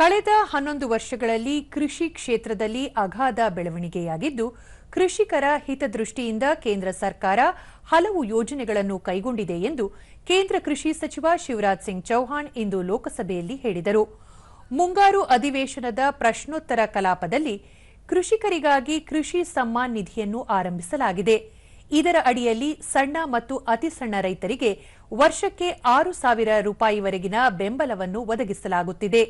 ಕಳೆದ ಹನ್ನೊಂದು ವರ್ಷಗಳಲ್ಲಿ ಕೃಷಿ ಕ್ಷೇತ್ರದಲ್ಲಿ ಅಗಾಧ ಬೆಳವಣಿಗೆಯಾಗಿದ್ದು, ಕೃಷಿಕರ ಹಿತದೃಷ್ಟಿಯಿಂದ ಕೇಂದ್ರ ಸರ್ಕಾರ ಹಲವು ಯೋಜನೆಗಳನ್ನು ಕೈಗೊಂಡಿದೆ ಎಂದು ಕೇಂದ್ರ ಕೃಷಿ ಸಚಿವ ಶಿವರಾಜ್ ಸಿಂಗ್ ಚೌಹಾಣ್ ಇಂದು ಲೋಕಸಭೆಯಲ್ಲಿ ಹೇಳಿದರು. ಮುಂಗಾರು ಅಧಿವೇಶನದ ಪ್ರಶ್ನೋತ್ತರ ಕಲಾಪದಲ್ಲಿ ಕೃಷಿಕರಿಗಾಗಿ ಕೃಷಿ ಸಮ್ಮಾನ್ ನಿಧಿಯನ್ನು ಆರಂಭಿಸಲಾಗಿದೆ. ಇದರ ಅಡಿಯಲ್ಲಿ ಸಣ್ಣ ಮತ್ತು ಅತಿ ಸಣ್ಣ ರೈತರಿಗೆ ವರ್ಷಕ್ಕೆ ಆರು ಸಾವಿರ ರೂಪಾಯಿವರೆಗಿನ ಬೆಂಬಲವನ್ನು ಒದಗಿಸಲಾಗುತ್ತಿದೆ.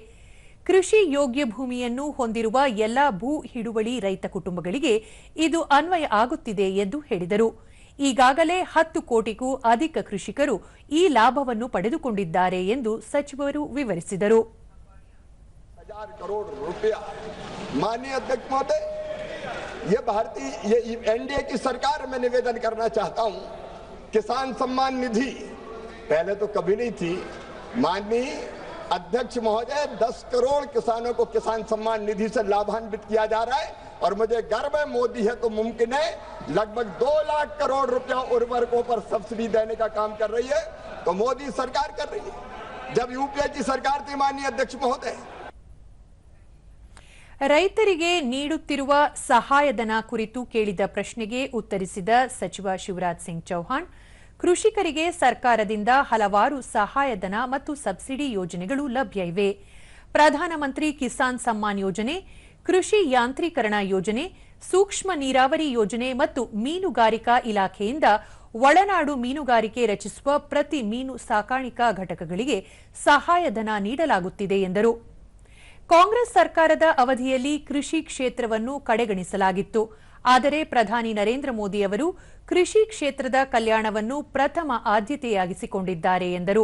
ಕೃಷಿ ಯೋಗ್ಯ ಭೂಮಿಯನ್ನು ಹೊಂದಿರುವ ಎಲ್ಲಾ ಭೂ ಹಿಡುವಳಿ ರೈತ ಕುಟುಂಬಗಳಿಗೆ ಇದು ಅನ್ವಯ ಆಗುತ್ತಿದೆ ಎಂದು ಹೇಳಿದರು ಈಗಾಗಲೇ ಹತ್ತು ಕೋಟಿಗೂ ಅಧಿಕ ಕೃಷಿಕರು ಈ ಲಾಭವನ್ನು ಪಡೆದುಕೊಂಡಿದ್ದಾರೆ ಎಂದು ಸಚಿವರು ವಿವರಿಸಿದರು हजार करोड़ रुपया माननीय अध्यक्ष महोदय ये भारतीय ये एनडीए की सरकार में निवेदन करना चाहता हूं किसान सम्मान निधि पहले तो कभी नहीं थी माननीय अध्यक्ष महोदय 10 करोड़ किसानों को किसान सम्मान निधि से लाभान्वित किया जा रहा है और मुझे गर्व है मोदी है तो मुमकिन है लगभग दो लाख करोड़ रुपया उर्वरकों पर सब्सिडी देने का काम कर रही है तो मोदी सरकार कर रही है जब यूपीए की सरकार थी माननीय अध्यक्ष महोदय ರೈತರಿಗೆ ನೀಡುತ್ತಿರುವ ಸಹಾಯಧನ ಕುರಿತು ಕೇಳಿದ ಪ್ರಶ್ನೆಗೆ ಉತ್ತರಿಸಿದ ಸಚಿವ ಶಿವರಾಜ್ ಸಿಂಗ್ ಚೌಹಾಣ್ ಕೃಷಿಕರಿಗೆ ಸರ್ಕಾರದಿಂದ ಹಲವಾರು ಸಹಾಯಧನ ಮತ್ತು ಸಬ್ಸಿಡಿ ಯೋಜನೆಗಳು ಲಭ್ಯ ಇವೆ. ಪ್ರಧಾನಮಂತ್ರಿ ಕಿಸಾನ್ ಸಮ್ಮಾನ್ ಯೋಜನೆ, ಕೃಷಿ ಯಾಂತ್ರೀಕರಣ ಯೋಜನೆ, ಸೂಕ್ಷ್ಮ ನೀರಾವರಿ ಯೋಜನೆ ಮತ್ತು ಮೀನುಗಾರಿಕಾ ಇಲಾಖೆಯಿಂದ ಒಳನಾಡು ಮೀನುಗಾರಿಕೆ ರಚಿಸುವ ಪ್ರತಿ ಮೀನು ಸಾಕಾಣಿಕಾ ಘಟಕಗಳಿಗೆ ಸಹಾಯಧನ ನೀಡಲಾಗುತ್ತಿದೆ ಎಂದರು. ಕಾಂಗ್ರೆಸ್ ಸರ್ಕಾರದ ಅವಧಿಯಲ್ಲಿ ಕೃಷಿ ಕ್ಷೇತ್ರವನ್ನು ಕಡೆಗಣಿಸಲಾಗಿತ್ತು. ಆದರೆ ಪ್ರಧಾನಿ ನರೇಂದ್ರ ಮೋದಿ ಅವರು ಕೃಷಿ ಕ್ಷೇತ್ರದ ಕಲ್ಯಾಣವನ್ನು ಪ್ರಥಮ ಆದ್ಯತೆಯಾಗಿಸಿಕೊಂಡಿದ್ದಾರೆ ಎಂದರು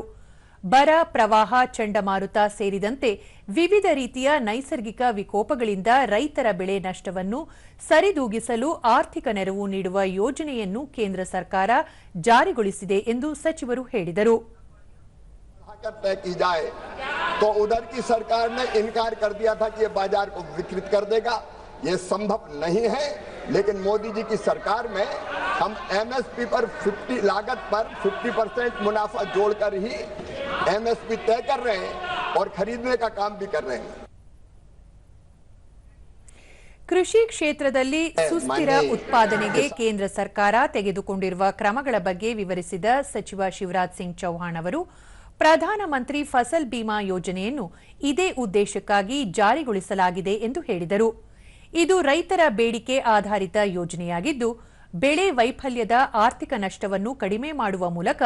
ಬರ ಪ್ರವಾಹ ಚಂಡಮಾರುತ ಸೇರಿದಂತೆ ವಿವಿಧ ರೀತಿಯ ನೈಸರ್ಗಿಕ ವಿಕೋಪಗಳಿಂದ ರೈತರ ಬೆಳೆ ನಷ್ಟವನ್ನು ಸರಿದೂಗಿಸಲು ಆರ್ಥಿಕ ನೆರವು ನೀಡುವ ಯೋಜನೆಯನ್ನು ಕೇಂದ್ರ ಸರ್ಕಾರ ಜಾರಿಗೊಳಿಸಿದೆ ಎಂದು ಸಚಿವರು ಹೇಳಿದರು बढ़ाकर तय की जाए तो उधर की सरकार ने इनकार कर दिया था कि ये बाजार को विकृत कर देगा ये संभव नहीं है लेकिन मोदी जी की सरकार में हम एमएसपी पर 50 लागत पर 50 परसेंट मुनाफा जोड़कर ही एमएसपी तय कर रहे हैं और खरीदने का काम भी कर रहे हैं ಕೃಷಿ ಕ್ಷೇತ್ರದಲ್ಲಿ ಸುಸ್ಥಿರ ಉತ್ಪಾದನೆಗೆ ಕೇಂದ್ರ ಸರ್ಕಾರ ತೆಗೆದುಕೊಂಡಿರುವ ಕ್ರಮಗಳ ಬಗ್ಗೆ ವಿವರಿಸಿದ ಸಚಿವ ಶಿವರಾಜ್ ಸಿಂಗ್ ಚೌಹಾಣ್ ಅವರು ಪ್ರಧಾನಮಂತ್ರಿ ಫಸಲ್ ಬಿಮಾ ಯೋಜನೆಯನ್ನು ಇದೇ ಉದ್ದೇಶಕ್ಕಾಗಿ ಜಾರಿಗೊಳಿಸಲಾಗಿದೆ ಎಂದು ಹೇಳಿದರು ಇದು ರೈತರ ಬೇಡಿಕೆ ಆಧಾರಿತ ಯೋಜನೆಯಾಗಿದ್ದು, ಬೆಳೆ ವೈಫಲ್ಯದ ಆರ್ಥಿಕ ನಷ್ಟವನ್ನು ಕಡಿಮೆ ಮಾಡುವ ಮೂಲಕ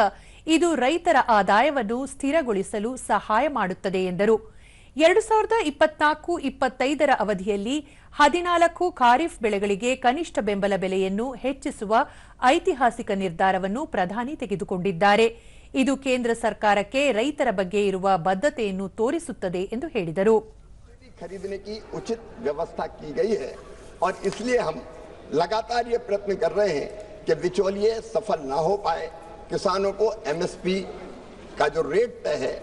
ಇದು ರೈತರ ಆದಾಯವನ್ನು ಸ್ಥಿರಗೊಳಿಸಲು ಸಹಾಯ ಮಾಡುತ್ತದೆ ಎಂದರು. ಎರಡು ಸಾವಿರದ ಇಪ್ಪತ್ನಾಲ್ಕು ಇಪ್ಪತ್ತೈದರ ಅವಧಿಯಲ್ಲಿ ಹದಿನಾಲ್ಕು ಖಾರಿಫ್ ಬೆಳೆಗಳಿಗೆ ಕನಿಷ್ಠ ಬೆಂಬಲ ಬೆಲೆಯನ್ನು ಹೆಚ್ಚಿಸುವ ಐತಿಹಾಸಿಕ ನಿರ್ಧಾರವನ್ನು ಪ್ರಧಾನಿ ತೆಗೆದುಕೊಂಡಿದ್ದಾರೆ. ಇದು ಕೇಂದ್ರ ಸರ್ಕಾರಕ್ಕೆ ರೈತರ ಬಗ್ಗೆ ಇರುವ ಬದ್ಧತೆಯನ್ನು ತೋರಿಸುತ್ತದೆ ಎಂದು ಹೇಳಿದರು. खरीदने की उचित व्यवस्था की गई है। और इसलिए हम लगातार ये प्रयत्न कर रहे हैं कि बिचौलिए सफल ना हो पाए। किसानों को एमएसपी का जो रेट तय है